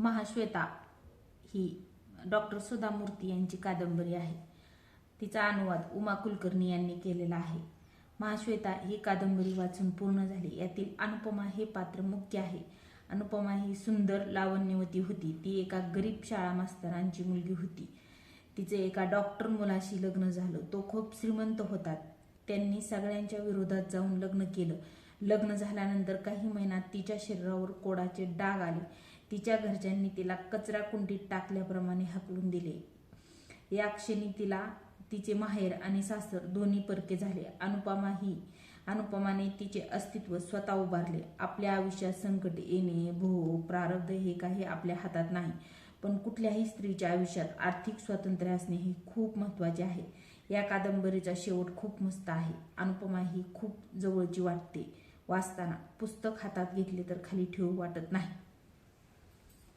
महाश्वेता ही doctor सुधा मूर्ती यांची कादंबरी आहे. तिचा अनुवाद उमा कुलकर्णी यांनी केलेला आहे. महाश्वेता ही कादंबरी वाचून पूर्ण झाली. यातील अनुपमा हे पात्र मुख्य आहे. अनुपमा ही सुंदर लावण्यवती होती. ती एका गरीब शाळा मास्तरांची मुलगी होती. तिचे एका डॉक्टर मुलाशी लग्न झालं. तो खूप श्रीमंत होता. त्यांनी सगळ्यांच्या विरोधात जाऊन लग्न केलं. लग्न झाल्यानंतर काही महिन्यात तिच्या शरीरावर कोडाचे डाग आले. तिच्या घरच्यांनी तिला कचरा कुंडीत टाकल्याप्रमाणे हकलून दिले. या क्षणी तिला तिचे माहेर आणि सासर दोन्ही परके झाले. अनुपमा ही अनुपमाने तिचे अस्तित्व स्वतः उभारले. आपल्या आयुष्यात संकट येणे भोग प्रारब्ध हे काही आपल्या हातात नाही पण कुठल्याही स्त्रीच्या आयुष्यात आर्थिक स्वातंत्र्य असणे हे खूप महत्त्वाचे आहे. या कादंबरीचा शेवट खूप मस्त आहे. अनुपमा ही खूप जवळची वाटते. वाचताना पुस्तक हातात घेतले तर खाली ठेवू वाटत नाही.